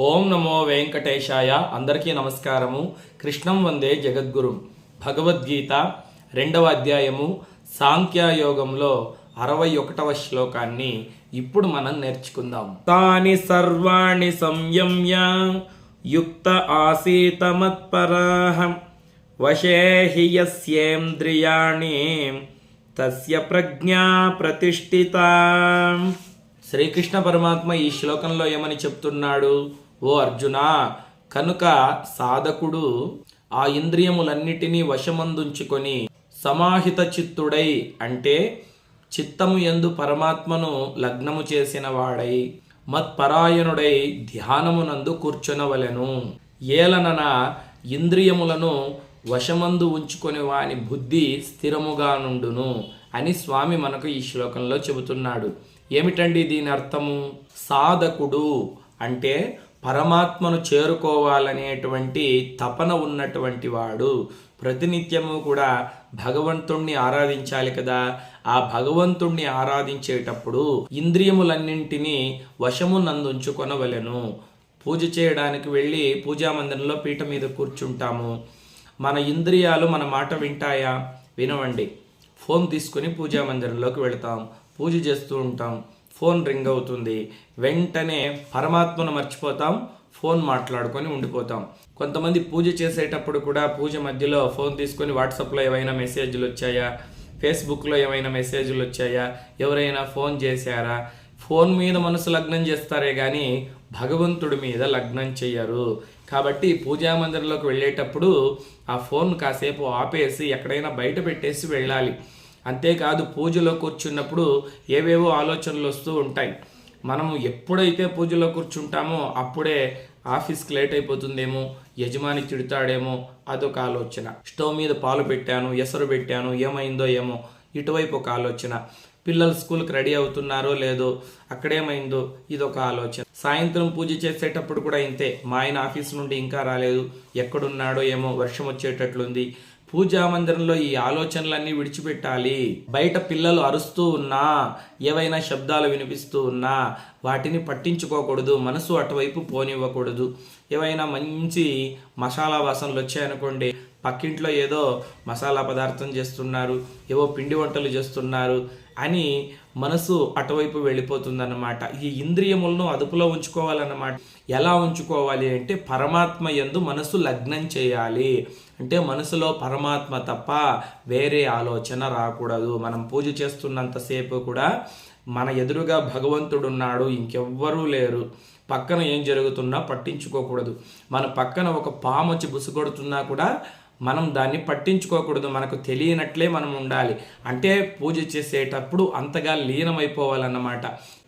ఓం నమో వెంకటేశాయ. అందరికీ నమస్కారము. కృష్ణం వందే జగద్గురు. భగవద్గీత రెండవ అధ్యాయము సాంఖ్యయోగంలో అరవై ఒకటవ శ్లోకాన్ని ఇప్పుడు మనం నేర్చుకుందాం. తాని సర్వాణి సంయమ్య యుక్త ఆసీత మత్పరాహ వశే హి యస్యేంద్రియాణి తస్య ప్రజ్ఞా ప్రతిష్ఠిత. శ్రీకృష్ణ పరమాత్మ ఈ శ్లోకంలో ఏమని చెప్తున్నాడు? ఓ అర్జున కనుక సాధకుడు ఆ ఇంద్రియములన్నిటినీ వశమందుంచుకొని సమాహిత చిత్తుడై అంటే చిత్తము ఎందు పరమాత్మను లగ్నము చేసిన వాడై మత్పరాయణుడై ధ్యానమునందు కూర్చొనవలెను. ఏలనన ఇంద్రియములను వశమందు ఉంచుకొని వాని బుద్ధి స్థిరముగా నుండును అని స్వామి మనకు ఈ శ్లోకంలో చెబుతున్నాడు. ఏమిటండి దీని అర్థము? సాధకుడు అంటే పరమాత్మను చేరుకోవాలనేటువంటి తపన ఉన్నటువంటి వాడు. ప్రతినిత్యము కూడా భగవంతుణ్ణి ఆరాధించాలి కదా. ఆ భగవంతుణ్ణి ఆరాధించేటప్పుడు ఇంద్రియములన్నింటినీ వశమునందుంచుకొనవలెను. పూజ చేయడానికి వెళ్ళి పూజా మందిరంలో పీట మీద కూర్చుంటాము. మన ఇంద్రియాలు మన మాట వింటాయా? వినవండి. ఫోన్ తీసుకుని పూజా మందిరంలోకి వెళతాం. పూజ చేస్తూ ఉంటాం. ఫోన్ రింగ్ అవుతుంది. వెంటనే పరమాత్మను మర్చిపోతాం ఫోన్ మాట్లాడుకొని ఉండిపోతాం. కొంతమంది పూజ చేసేటప్పుడు కూడా పూజ మధ్యలో ఫోన్ తీసుకొని వాట్సాప్లో ఏమైనా మెసేజ్లు వచ్చాయా? ఫేస్బుక్లో ఏమైనా మెసేజ్లు వచ్చాయా? ఎవరైనా ఫోన్ చేశారా? ఫోన్ మీద మనసు లగ్నం చేస్తారే కానీ భగవంతుడి మీద లగ్నం చెయ్యరు. కాబట్టి పూజా మందిరంలోకి వెళ్ళేటప్పుడు ఆ ఫోన్ కాసేపు ఆపేసి ఎక్కడైనా బయట పెట్టేసి వెళ్ళాలి. అంతేకాదు పూజలో కూర్చున్నప్పుడు ఏవేవో ఆలోచనలు వస్తూ ఉంటాయి. మనము ఎప్పుడైతే పూజలో కూర్చుంటామో అప్పుడే ఆఫీస్కి లేట్ అయిపోతుందేమో యజమాని తిడతాడేమో అదొక ఆలోచన. స్టవ్ మీద పాలు పెట్టాను ఎసరు పెట్టాను ఏమైందో ఏమో ఇటువైపు ఒక ఆలోచన. పిల్లలు స్కూల్కి రెడీ అవుతున్నారో లేదో అక్కడేమైందో ఇదొక ఆలోచన. సాయంత్రం పూజ చేసేటప్పుడు కూడా ఇంతే. మా ఆయన ఆఫీస్ నుండి ఇంకా రాలేదు. ఎక్కడున్నాడో ఏమో వర్షం వచ్చేటట్లుంది. పూజా మందిరంలో ఈ ఆలోచనలన్నీ విడిచిపెట్టాలి. బయట పిల్లలు అరుస్తూ ఉన్నా ఏవైనా శబ్దాలు వినిపిస్తూ ఉన్నా వాటిని పట్టించుకోకూడదు మనసు అటువైపు పోనివ్వకూడదు. ఏవైనా మంచి మసాలా వాసనలు వచ్చాయనుకోండి పక్కింట్లో ఏదో మసాలా పదార్థం చేస్తున్నారు ఏవో పిండి వంటలు చేస్తున్నారు అని మనసు అటువైపు వెళ్ళిపోతుందన్నమాట. ఈ ఇంద్రియములను అదుపులో ఉంచుకోవాలన్నమాట. ఎలా ఉంచుకోవాలి అంటే పరమాత్మ ఎందు మనసు లగ్నం చేయాలి. అంటే మనసులో పరమాత్మ తప్ప వేరే ఆలోచన రాకూడదు. మనం పూజ చేస్తున్నంతసేపు కూడా మన ఎదురుగా భగవంతుడు ఉన్నాడు ఇంకెవ్వరూ లేరు. పక్కన ఏం జరుగుతున్నా పట్టించుకోకూడదు. మన పక్కన ఒక పాము వచ్చి బుసుగొడుతున్నా కూడా మనం దాన్ని పట్టించుకోకూడదు మనకు తెలియనట్లే మనం ఉండాలి. అంటే పూజ చేసేటప్పుడు అంతగా లీనమైపోవాలన్నమాట.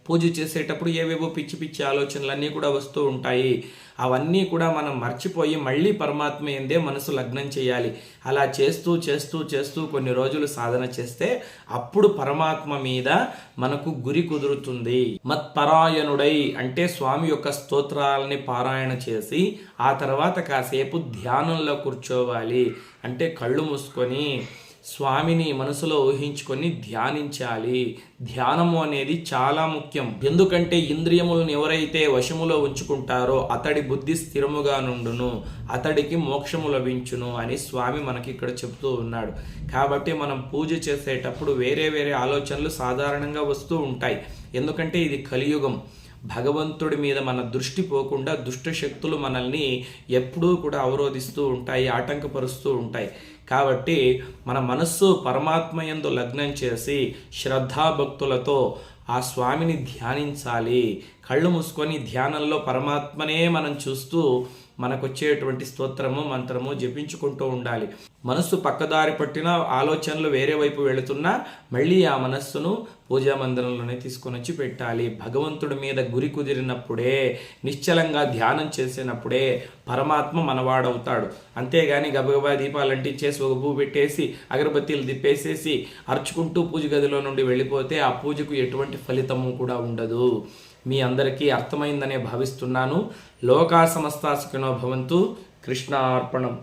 పూజ చేసేటప్పుడు ఏవేవో పిచ్చి పిచ్చి ఆలోచనలన్నీ కూడా వస్తూ ఉంటాయి. అవన్నీ కూడా మనం మర్చిపోయి మళ్ళీ పరమాత్మ ఎందే మనసు లగ్నం చేయాలి. అలా చేస్తూ చేస్తూ చేస్తూ కొన్ని రోజులు సాధన చేస్తే అప్పుడు పరమాత్మ మీద మనకు గురి కుదురుతుంది. మత్పరాయణుడై అంటే స్వామి యొక్క స్తోత్రాలని పారాయణ చేసి ఆ తర్వాత కాసేపు ధ్యానంలో కూర్చోవాలి. అంటే కళ్ళు మూసుకొని స్వామిని మనసులో ఊహించుకొని ధ్యానించాలి. ధ్యానము అనేది చాలా ముఖ్యం. ఎందుకంటే ఇంద్రియములను ఎవరైతే వశములో ఉంచుకుంటారో అతడి బుద్ధి స్థిరముగా నుండును అతడికి మోక్షము లభించును అని స్వామి మనకి ఇక్కడ చెప్తూ ఉన్నాడు. కాబట్టి మనం పూజ చేసేటప్పుడు వేరే వేరే ఆలోచనలు సాధారణంగా వస్తూ ఉంటాయి. ఎందుకంటే ఇది కలియుగం. భగవంతుడి మీద మన దృష్టి పోకుండా దుష్ట శక్తులు మనల్ని ఎప్పుడూ కూడా అవరోధిస్తూ ఉంటాయి ఆటంకపరుస్తూ ఉంటాయి. కాబట్టి మన మనస్సు పరమాత్మ ఎందు లగ్నం చేసి శ్రద్ధాభక్తులతో ఆ స్వామిని ధ్యానించాలి. కళ్ళు మూసుకొని ధ్యానంలో పరమాత్మనే మనం చూస్తూ మనకు వచ్చేటువంటి స్తోత్రము మంత్రము జపించుకుంటూ ఉండాలి. మనస్సు పక్కదారి పట్టిన ఆలోచనలు వేరే వైపు వెళుతున్నా మళ్ళీ ఆ మనస్సును పూజా మందిరంలోనే తీసుకొని వచ్చి పెట్టాలి. భగవంతుడి మీద గురి కుదిరినప్పుడే నిశ్చలంగా ధ్యానం చేసినప్పుడే పరమాత్మ మనవాడవుతాడు. అంతేగాని గబగబా దీపాలు అంటించేసి ఒక పువ్వు పెట్టేసి అగరబత్తీలు తిప్పేసేసి అరుచుకుంటూ పూజ గదిలో నుండి వెళ్ళిపోతే ఆ పూజకు ఎటువంటి ఫలితము కూడా ఉండదు. మీ అందరికీ అర్థమైందనే భావిస్తున్నాను. లోకా సమస్తా సుఖినో భవంతు కృష్ణార్పణం.